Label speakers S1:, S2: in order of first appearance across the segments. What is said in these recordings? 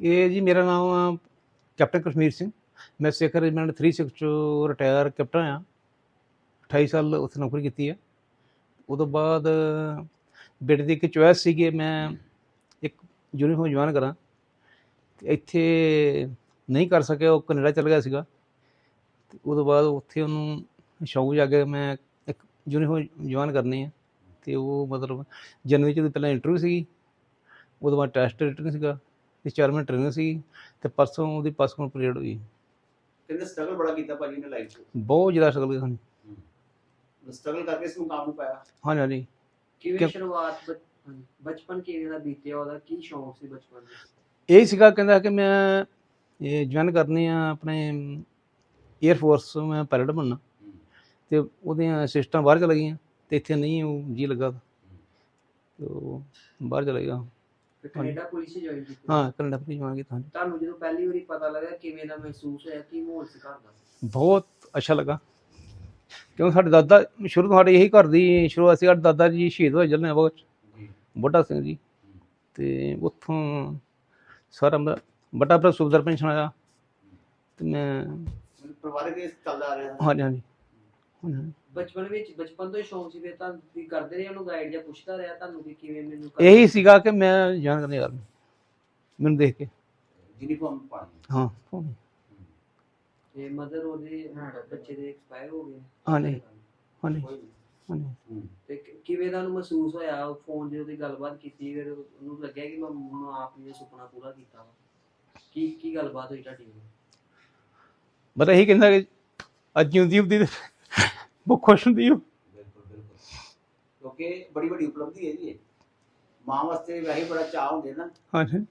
S1: ਇਹ ਜੀ ਮੇਰਾ ਨਾਮ ਆ ਕੈਪਟਨ ਕਸ਼ਮੀਰ ਸਿੰਘ। ਮੈਂ ਸਿੱਖ ਰੈਜੀਮੈਂਟ 36 ਚੋਂ ਰਿਟਾਇਰ ਕੈਪਟਨ ਆ। 28 ਸਾਲ ਉੱਥੇ ਨੌਕਰੀ ਕੀਤੀ ਹੈ ਉਦੋਂ ਬਾਅਦ ਬੇਟੇ ਦੀ ਇੱਕ ਚੁਆਇਸ ਸੀਗੀ, ਮੈਂ ਇੱਕ ਯੂਨੀਫਾਰਮ ਜੁਆਇਨ ਕਰਾਂ। ਤੇ ਇੱਥੇ ਨਹੀਂ ਕਰ ਸਕਿਆ, ਉਹ ਕੈਨੇਡਾ ਚਲ ਗਿਆ ਸੀਗਾ। ਤੇ ਉਦੋਂ ਬਾਅਦ ਉੱਥੇ ਉਹਨੂੰ ਸ਼ੌਕ ਜਾ ਕੇ ਮੈਂ ਇੱਕ ਯੂਨੀਫਾਰਮ ਜੁਆਇਨ ਕਰਨੀ ਹੈ ਤੇ ਉਹ ਮਤਲਬ ਜਨਵਰੀ ਚ ਉਹਦੀ ਪਹਿਲਾਂ ਇੰਟਰਵਿਊ ਸੀਗੀ। ਉਦੋਂ ਬਾਅਦ ਟੈਸਟ ਰਿਟਰਨ ਸੀਗਾ। ਤੇ ਚਾਰ ਮਹੀਨੇ ਟ੍ਰੇਨਿੰਗ ਸੀ ਤੇ ਪਰਸੋਂ ਉਹਦੀ ਪਾਸਪੋਰਟ ਪੀਰੀਅਡ ਹੋਈ।
S2: ਕਹਿੰਦੇ ਸਟਰਗਲ ਬੜਾ ਕੀਤਾ ਭਾਜੀ ਨੇ ਲਾਈਫ 'ਚ?
S1: ਬਹੁਤ ਜ਼ਿਆਦਾ ਸਟਰਗਲ ਕੀਤੀ ਸਾਨੂੰ।
S2: ਸਟਰਗਲ ਕਰਕੇ ਇਸ ਮੁਕਾਮ ਨੂੰ ਪਾਇਆ?
S1: ਹਾਂਜੀ ਹਾਂਜੀ।
S3: ਕਿਵੇਂ
S1: ਕਿ-
S3: ਸ਼ੁਰੂਆਤ ਬਚਪਨ ਕਿਵੇਂ ਦਾ ਬੀਤਿਆ ਉਹਦਾ? ਕੀ ਸ਼ੌਂਕ ਸੀ ਬਚਪਨ ਦਾ
S1: ਇਹ ਸੀਗਾ ਕਹਿੰਦਾ ਕਿ ਮੈਂ ਇਹ ਜੁਆਇਨ ਕਰਨੀ ਆ ਆਪਣੇ 에ਅਰ ਫੋਰਸ ਮੈਂ ਪਾਇਲਟ ਬਣਨਾ। ਤੇ ਉਹਦੀਆਂ ਸਿਸਟਮ ਬਾਹਰ ਚਲ ਗਈਆਂ ਤੇ ਇੱਥੇ ਨਹੀਂ ਉਹ ਜੀ ਲੱਗਾ। ਤੇ ਬਾਹਰ ਚਲਾ ਗਿਆ।
S3: ਕੈਨੇਡਾ ਪੁਲਿਸ ਹੀ ਜੁਆਇਨ ਕੀਤੀ
S1: ਹਾਂ ਕੈਨੇਡਾ ਵੀ ਜੁਆਇਨ ਕੀਤਾ ਹਾਂਜੀ।
S3: ਤੁਹਾਨੂੰ ਜਦੋਂ ਪਹਿਲੀ ਵਾਰੀ ਪਤਾ ਲੱਗਾ ਕਿਵੇਂ ਦਾ ਮਹਿਸੂਸ ਹੋਇਆ ਕੀ ਮਾਹੌਲ ਸੀ ਘਰ ਦਾ?
S1: ਬਹੁਤ ਅੱਛਾ ਲੱਗਾ। ਕਿਉਂਕਿ ਸਾਡੇ ਦਾਦਾ ਸ਼ੁਰੂ ਤੋਂ ਸਾਡੇ ਇਹੀ ਘਰ ਦੀ ਸ਼ੁਰੂਆਤ ਸੀ ਸਾਡੇ ਦਾਦਾ ਜੀ ਸ਼ਹੀਦ ਹੋਏ ਜਲਨੇ ਬਹੁਤ ਬੁੱਢਾ ਸਿੰਘ ਜੀ। ਤੇ ਉੱਥੋਂ ਸਾਰਾ ਮੇਰਾ ਭਰਾ ਸੁਬਦਰ ਪੈਨਸ਼ਨ ਆਇਆ। ਤੇ ਮੈਂ
S2: ਪਰਿਵਾਰਕ ਇਸ ਚੱਲਦਾ ਆ ਰਿਹਾ?
S1: ਹਾਂਜੀ ਹਾਂਜੀ।
S3: ਬਚਪਨ ਵਿੱਚ ਬਚਪਨ ਤੋਂ ਹੀ ਸ਼ੌਂਕ ਸੀ ਫਿਰ ਤਾਂ ਤੁਸੀਂ ਕਰਦੇ ਰਹੇ ਉਹਨੂੰ ਗਾਈਡ ਜਾਂ ਪੁੱਛਦਾ ਰਿਹਾ ਤੁਹਾਨੂੰ ਕਿ ਕਿਵੇਂ ਮੈਨੂੰ
S1: ਇਹੀ ਸੀਗਾ ਕਿ ਮੈਂ ਜਾਣ ਕਰਨੀ ਯਾਰ ਮੈਨੂੰ ਦੇਖ ਕੇ।
S2: ਯੂਨੀਫਾਰਮ ਪਾਣੀ
S1: ਹਾਂ।
S3: ਤੇ ਮਦਰ ਉਹਦੇ ਬੱਚੇ ਦੇ ਐਕਸਪਾਇਰ ਹੋ ਗਏ।
S1: ਹਾਂਜੀ ਹਾਂਜੀ ਹਾਂਜੀ
S2: ਹੂੰ।
S3: ਤੇ ਕਿ- ਕਿਵੇਂ ਦਾ ਉਹਨੂੰ ਮਹਿਸੂਸ ਹੋਇਆ? ਫੋਨ ਤੇ ਉਹਦੀ ਗੱਲਬਾਤ ਕੀਤੀ ਫਿਰ ਉਹਨੂੰ ਲੱਗਿਆ ਕਿ ਮੈਂ ਮਾਂ ਆਪਣੀ ਸੁਪਨਾ ਪੂਰਾ ਕੀਤਾ ਵਾ। ਕੀ ਕੀ ਗੱਲਬਾਤ ਹੋਈ ਤੁਹਾਡੀ? ਨਾਲ?
S1: ਬਸ ਇਹੀ ਕਹਿੰਦਾ ਕਿ ਅੱਜ ਜਿਉਂਦੀ ਹੁੰਦੀ ਤੇ ਬਹੁਤ ਖੁਸ਼ ਹੁੰਦੀ ਉਹ
S2: ਬਿਲਕੁਲ ਬਿਲਕੁਲ। ਕਿਉਂਕਿ ਬੜੀ ਵੱਡੀ ਉਪਲਬਧੀ ਹੈ ਜੀ ਇਹ। ਮਾਂ ਵਾਸਤੇ ਵੈਸੇ ਹੀ ਬੜਾ ਚਾਹ ਹੁੰਦੇ ਨਾ।
S1: ਹਾਂਜੀ।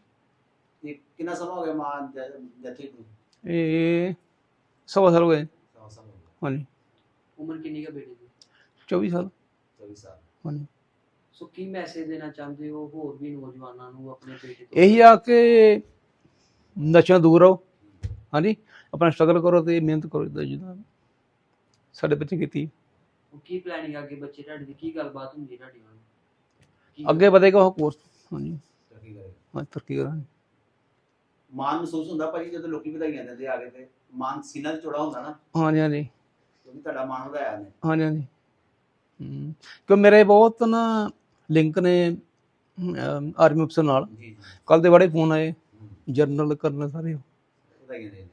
S2: ਤੇ ਕਿੰਨਾ ਸਮਾਂ ਹੋ ਗਿਆ ਮਾਂ ਜੱਥੇ ਨੂੰ?
S1: ਇਹ ਸਵਾ ਸਾਲ ਹੋ ਗਏ।
S2: ਸਮਾਂ ਸਮਾਂ ਹੋ ਗਿਆ।
S1: ਹਾਂਜੀ।
S3: ਉਮਰ ਕਿੰਨੀ ਕੁ ਬੇਟੇ ਦੀ?
S1: 24 ਸਾਲ।
S2: 24 ਸਾਲ।
S1: ਹਾਂਜੀ।
S3: ਸੋ ਕੀ ਮੈਸੇਜ ਦੇਣਾ ਚਾਹੁੰਦੇ ਹੋ ਹੋਰ ਵੀ ਨੌਜਵਾਨਾਂ ਨੂੰ ਆਪਣੇ ਬੇਟੇ ਤੋਂ?
S1: ਇਹੀ ਆ ਕਿ ਨਸ਼ਿਆਂ ਦੂਰ ਰਹੋ। ਹਾਂਜੀ। ਆਪਣਾ ਸਟਰਗਲ ਕਰੋ ਤੇ ਮਿਹਨਤ ਕਰੋ। ਜਿੱਦਾਂ ਜਿੱਦਾਂ ਸਾਡੇ ਬੱਚੇ ਕੀਤੀ
S3: ਕੀ ਪਲੈਨਿੰਗ ਅੱਗੇ ਬੱਚੇ ਤੁਹਾਡੇ ਦੀ? ਕੀ ਗੱਲਬਾਤ ਹੁੰਦੀ ਹੈ ਤੁਹਾਡੀ ਨਾਲ? ਕੀ
S1: ਅੱਗੇ ਵਧੇਗਾ ਉਹ ਕੋਰਸ ਹਾਂਜੀ।
S2: ਤਰੱਕੀ ਕਰੇਗਾ
S1: ਹਾਂ ਤਰੱਕੀ ਕਰਾਂਗੇ।
S2: ਮਾਨ ਮਹਿਸੂਸ ਹੁੰਦਾ ਭਾਜੀ ਜਦੋਂ ਲੋਕੀ ਵਧਾਈਆਂ ਦਿੰਦੇ ਆ ਕੇ ਤੇ ਮਾਨ ਸੀਨਾ ਤੇ ਚੌੜਾ ਹੁੰਦਾ ਨਾ।
S1: ਹਾਂਜੀ ਹਾਂਜੀ।
S2: ਕਿਉਂਕਿ ਤੁਹਾਡਾ ਮਾਨ ਵਧਾਇਆ ਨੇ।
S1: ਹਾਂਜੀ ਹਾਂਜੀ। ਹਮ, ਕਿਉਂ ਮੇਰੇ ਬਹੁਤ ਨਾ ਲਿੰਕ ਨੇ ਆਰਮੀ ਅਫਸਰ ਨਾਲ।
S2: ਜੀ ਜੀ।
S1: ਕੱਲ ਦੇ ਬੜੇ ਫੋਨ ਆਏ। ਜਰਨਲ ਕਰਨਲ ਸਾਰੇ।
S2: ਵਧਾਈਆਂ ਦੇ